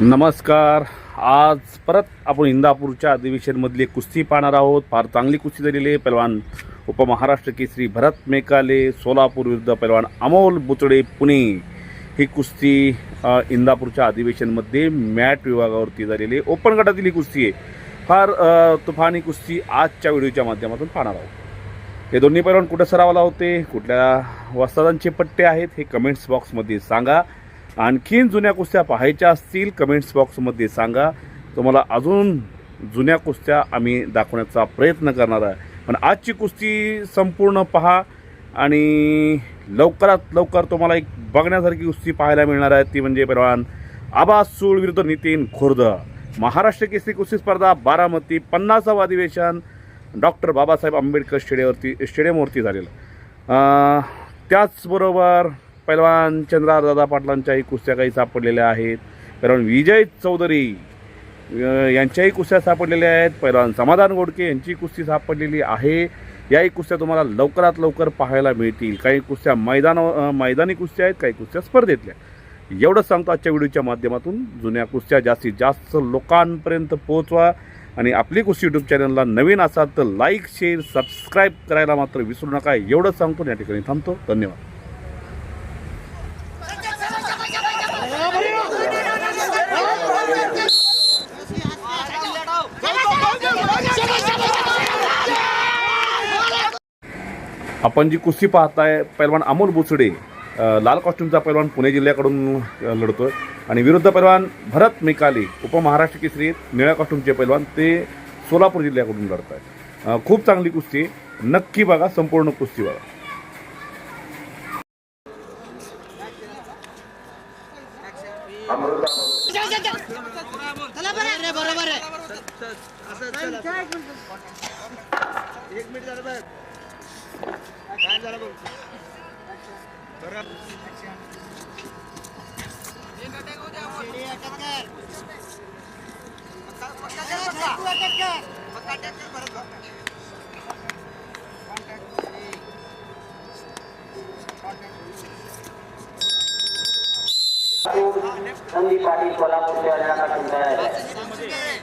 नमस्कार. आज परत आपण इंदापूरच्या अधिवेशनमधली कुस्ती पाहणार आहोत. फार चांगली कुस्ती झालेली आहे. पैलवान उपमहाराष्ट्र केसरी भरत मेकाले सोलापूर विरुद्ध पैलवान अमोल बुचडे पुणे. ही कुस्ती इंदापूरच्या अधिवेशनमध्ये मॅट विभागावरती झालेली आहे. ओपन गटातील ही कुस्ती आहे. फार तुफानी कुस्ती आजच्या व्हिडिओच्या माध्यमातून पाहणार आहोत. हे दोन्ही पैलवान कुठं सरावाला होते? कुठल्या वस्तादांचे पट्टे आहेत? हे कमेंट्स बॉक्समध्ये सांगा. आणखीन जुन्या कुस्त्या पाहायच्या असतील कमेंट्स बॉक्समध्ये सांगा. तुम्हाला अजून जुन्या कुस्त्या आम्ही दाखवण्याचा प्रयत्न करणार आहे. पण आजची कुस्ती संपूर्ण पहा आणि लवकरात लवकर तुम्हाला एक बघण्यासारखी कुस्ती पाहायला मिळणार आहे. ती म्हणजे परवान आबास सूळ विरुद्ध नितीन खुर्द. महाराष्ट्र केसरी कुस्ती स्पर्धा बारामती पन्नासावं अधिवेशन. डॉक्टर बाबासाहेब आंबेडकर स्टेडियमवरती स्टेडियमवरती झालेलं. त्याचबरोबर पैलवान चंद्रादादा पाटलांच्याही कुस्त्या काही सापडलेल्या आहेत. पैलवान विजय चौधरी यांच्याही कुस्त्या सापडलेल्या आहेत. पैलवान समाधान गोडके यांची कुस्ती सापडलेली आहे. याही कुस्त्या तुम्हाला लवकरात लवकर पाहायला मिळतील. काही कुस्त्या मैदान मैदानी कुस्त्या आहेत काही कुस्त्या स्पर्धेतल्या एवढंच सांगतो आजच्या व्हिडिओच्या माध्यमातून. जुन्या कुस्त्या जास्तीत जास्त लोकांपर्यंत पोहोचवा आणि आपली कुस्ती यूट्यूब चॅनलला नवीन असाल तर लाईक शेअर सबस्क्राईब करायला मात्र विसरू नका. एवढंच सांगतो या ठिकाणी थांबतो. धन्यवाद. आपण जी कुस्ती पाहताय पैलवान अमोल बुचडे लाल कॉस्ट्युमचा पैलवान पुणे जिल्ह्याकडून लढतोय. आणि विरुद्ध पैलवान भरत मेकाले उपमहाराष्ट्र केसरी निळ्या कॉस्ट्युमचे पैलवान ते सोलापूर जिल्ह्याकडून लढत आहेत खूप चांगली कुस्ती. नक्की बघा संपूर्ण कुस्ती बघा. बरोबर आहे. संदीप पाटील कोल्हापूरच्या हरियाणा आहे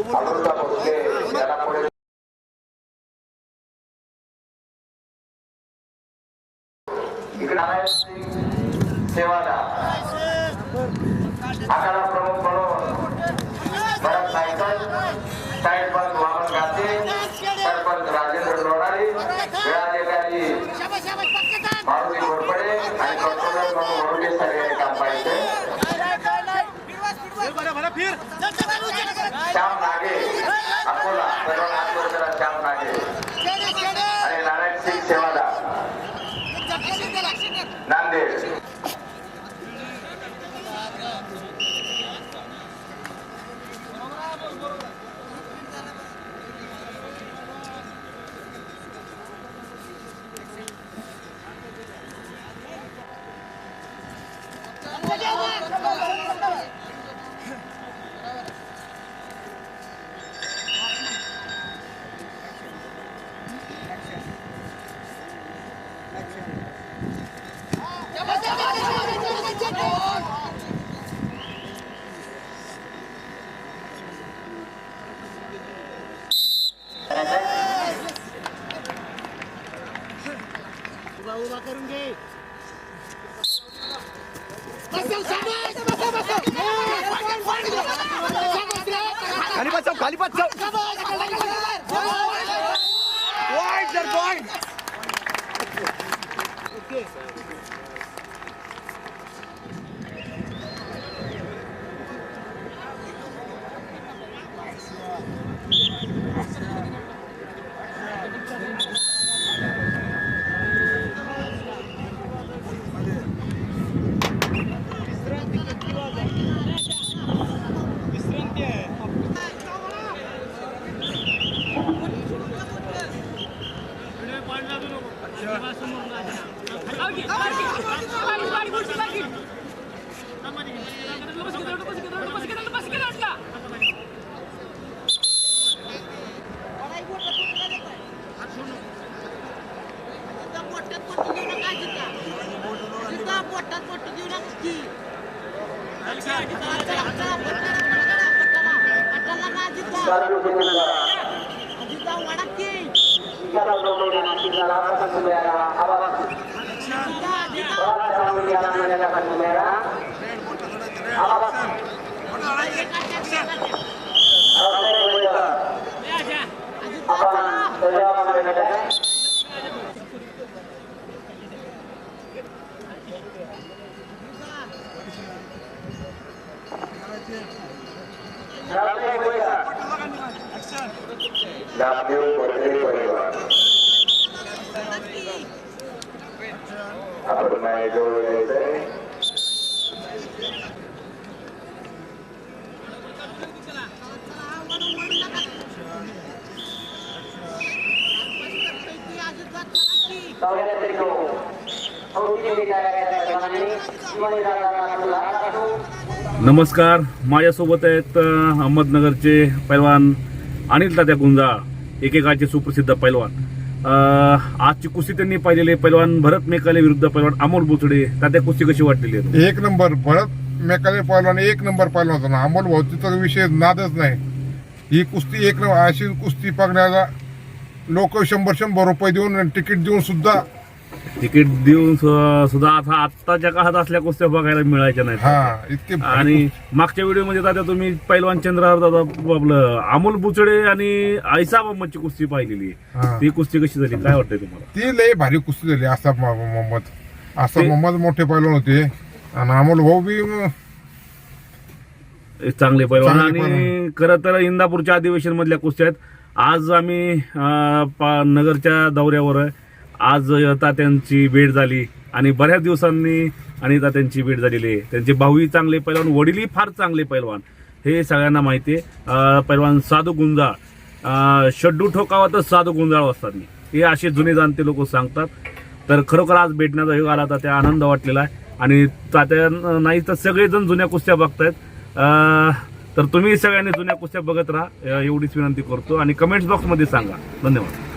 काय करणार बघ बरोबर आमल्या बरोबर अजय काळसुई हे अजय आहेत पहिलवान असं नांदेड उभा उभा करून घे खाली बचाव खाली बचाव merah आपण माझ्याजवळ यायचंय सौर्याचे नो औषधी विचारायच्या प्रमाणे शिवाजी नमस्कार. माझ्यासोबत आहेत अहमदनगरचे पैलवान अनिल तात्या गुंजाळ एकेकाळचे सुप्रसिद्ध पैलवान. आजची कुस्ती त्यांनी पाहिलेली पैलवान भरत मेकाले विरुद्ध पैलवान अमोल बुचडे. तात्या कुस्ती कशी वाटलेली एक नंबर भरत मेकाले पहिलवान एक नंबर पैलवान होता ना. अमोल भाऊचा विषय नादच नाही. ही कुस्ती एक नंबर अशी कुस्ती बघण्याला लोक शंभर शंभर रुपये देऊन तिकीट देऊन सुद्धा तिकीट देऊन सु- सुद्धा आता आत्ताच्या काळात असल्या कुस्त्या बघायला मिळायच्या नाहीत. हा इतके आणि मागच्या व्हिडिओमध्ये दादा तुम्ही पैलवान चंद्रहार दादा आपलं अमोल बुचडे आणि आयसा मोहम्मदची कुस्ती पाहिलेली. आहे हा. ती कुस्ती कशी झाली? काय वाटतंय तुम्हाला? ती लय भारी कुस्ती झाली आसाफ मोहम्मद. आसाफ ते- मोहम्मद मोठे पैलवान होते. आणि अमोल भाऊ बी एक चांगले पैलवान चांगले आणि खरं तर इंदापूरच्या अधिवेशन मधल्या कुस्त्या आहेत. आज आम्ही अं, पा- नगरच्या दौऱ्यावर आहे. आज तात्यांची भेट झाली आणि बऱ्याच दिवसांनी आणि तात्यांची भेट झालेली आहे. त्यांचे भाऊही चांगले पैलवान वडीलही फार चांगले पैलवान. हे सगळ्यांना माहिती आहे. पैलवान साधू गुंजाळ. शड्डू ठोकावा तर साधू गुंजाळ असतात. हे असे जुने जाणते लोक सांगतात. तर खरोखर आज भेटण्याचा योग आला त्या आनंद वाटलेला आहे. आणि तात्या नाही तर सगळेजण जुन्या कुस्त्या बघतायत. तर तुम्ही सगळ्यांनी जुन्या कुस्त्या बघत राहा. एवढीच विनंती करतो. आणि कमेंट्स बॉक्समध्ये सांगा. धन्यवाद.